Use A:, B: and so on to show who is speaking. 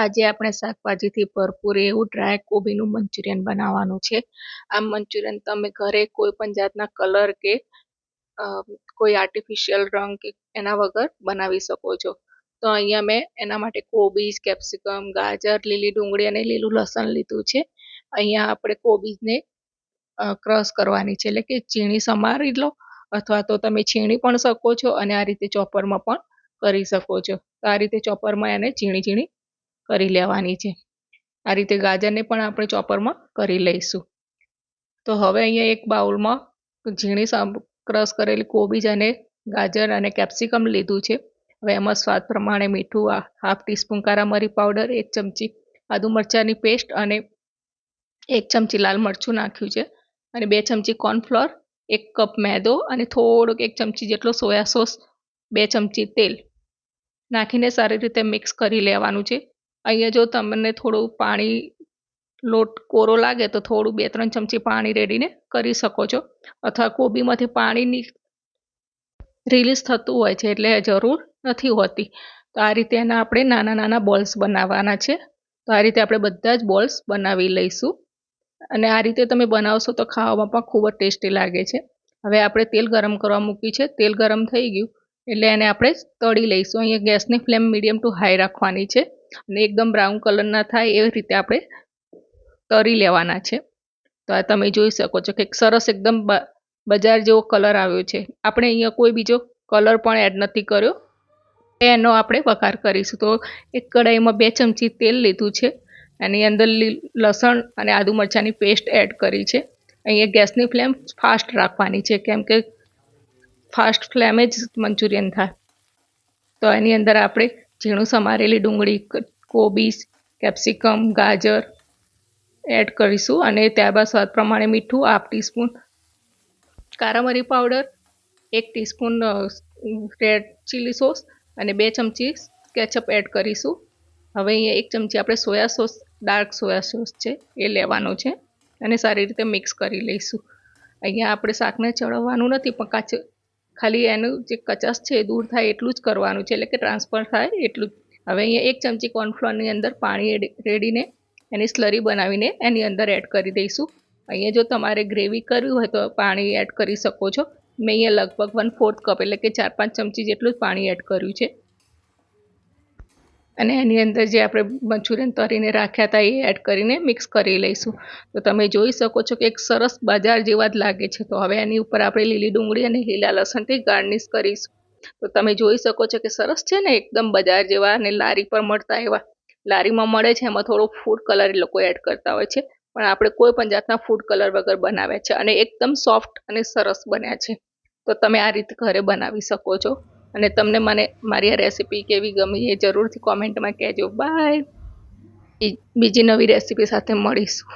A: આજે આપણે શાકભાજીથી ભરપૂર એવું ડ્રાય કોબીનું મંચુરિયન બનાવવાનું છે. આ મંચુરિયન તમે ઘરે કોઈ પણ જાતના કલર કે કોઈ આર્ટિફિશિયલ રંગ કે એના વગર બનાવી શકો છો. તો અહીંયા મેં એના માટે કોબીજ કેપ્સિકમ ગાજર, લીલી ડુંગળી અને લીલું લસણ લીધું છે. અહીંયા આપણે કોબીજને ક્રશ કરવાની છે. એટલે કે ઝીણી સમારી લો અથવા તો તમે છીણી પણ શકો છો અને આ રીતે ચોપરમાં પણ કરી શકો છો. તો આ રીતે ચોપરમાં એને ઝીણી ઝીણી કરી લેવાની છે. આ રીતે ગાજરને પણ આપણે ચોપરમાં કરી લઈશું. તો હવે અહીંયા એક બાઉલમાં ઝીણી ક્રશ કરેલી કોબીજ અને ગાજર અને કેપ્સિકમ લીધું છે. હવે એમાં સ્વાદ પ્રમાણે મીઠું હાફ ટીસ્પૂન કારા મરી પાવડર, એક ચમચી આદુ મરચાંની પેસ્ટ અને એક ચમચી લાલ મરચું નાખ્યું છે. અને બે ચમચી કોર્નફ્લોર, એક કપ મેદો અને થોડોક એક ચમચી જેટલો સોયા સોસ, બે ચમચી તેલ નાખીને સારી રીતે મિક્સ કરી લેવાનું છે. અહીંયા જો તમને થોડું પાણી લોટ કોરો લાગે તો થોડું બે ત્રણ ચમચી પાણી રેડીને કરી શકો છો. અથવા કોબીમાંથી પાણીની રિલીઝ થતું હોય છે એટલે જરૂર નથી હોતી. તો આ રીતે એના આપણે નાના નાના બોલ્સ બનાવવાના છે. તો આ રીતે આપણે બધા જ બોલ્સ બનાવી લઈશું. અને આ રીતે તમે બનાવશો તો ખાવામાં પણ ખૂબ જ ટેસ્ટી લાગે છે. હવે આપણે તેલ ગરમ કરવા મૂક્યું છે. તેલ ગરમ થઈ ગયું. એટલે એને આપણે તળી લઈશું. અહીંયા ગેસની ફ્લેમ મીડિયમ ટુ હાઈ રાખવાની છે. અને એકદમ બ્રાઉન કલરના થાય એવી રીતે આપણે તરી લેવાના છે. તો આ તમે જોઈ શકો છો કે સરસ એકદમ બજાર જેવો કલર આવ્યો છે. આપણે અહીંયા કોઈ બીજો કલર પણ એડ નથી કર્યો. એનો આપણે વઘાર કરીશું. તો એક કઢાઈમાં બે ચમચી તેલ લીધું છે એની અંદર લસણ અને આદુ મરચાંની પેસ્ટ એડ કરી છે. અહીંયા ગેસની ફ્લેમ ફાસ્ટ રાખવાની છે, કેમ કે ફાસ્ટ ફ્લેમે જ મંચુરિયન થાય. તો એની અંદર આપણે ઝીણું સમારેલી ડુંગળી કોબીસ કેપ્સિકમ, ગાજર એડ કરીશું અને ત્યારબાદ સ્વાદ પ્રમાણે મીઠું હાફ ટીસ્પૂન કારા મરી પાવડર, એક ટીસ્પૂન રેડ ચીલી સોસ અને બે ચમચી કેચઅપ એડ કરીશું. હવે અહીંયા એક ચમચી આપણે soya sauce, dark soya sauce છે, એ લેવાનો છે અને સારી રીતે મિક્સ કરી લઈશું. અહીંયા આપણે શાકને ચડવવાનું નથી પણ કાચ ખાલી એનું જે કચાસ છે એ દૂર થાય એટલું જ કરવાનું છે. એટલે કે ટ્રાન્સફર થાય એટલું જ. હવે અહીંયા એક ચમચી કોર્નફ્લોરની અંદર પાણી રેડીને એની સ્લરી બનાવીને એની અંદર એડ કરી દઈશું. અહીંયા જો તમારે ગ્રેવી કરવી હોય તો પાણી એડ કરી શકો છો. મેં અહીંયા લગભગ વન ફોર્થ કપ એટલે કે ચાર પાંચ ચમચી જેટલું જ પાણી એડ કર્યું છે. અને એની અંદર જે આપણે મંચુરિયન તરીને રાખ્યા હતા એ એડ કરીને મિક્સ કરી લઈશું. તો તમે જોઈ શકો છો કે એક સરસ બજાર જેવા જ લાગે છે. તો હવે એની ઉપર આપણે લીલી ડુંગળી અને લીલા લસણથી ગાર્નિશ કરીશું. તો તમે જોઈ શકો છો કે સરસ છે ને એકદમ બજાર જેવા અને લારી પર મળતા એવા. લારીમાં મળે છે, એમાં થોડો ફૂડ કલર એ લોકો એડ કરતા હોય છે. પણ આપણે કોઈ પણ જાતના ફૂડ કલર વગર બનાવ્યા છે અને એકદમ સોફ્ટ અને સરસ બન્યા છે. તો તમે આ રીતે ઘરે બનાવી શકો છો. અને તમને મને મારી આ રેસીપી કેવી ગમી એ જરૂરથી કોમેન્ટમાં કહેજો. બાય બીજી નવી રેસીપી સાથે મળીશું.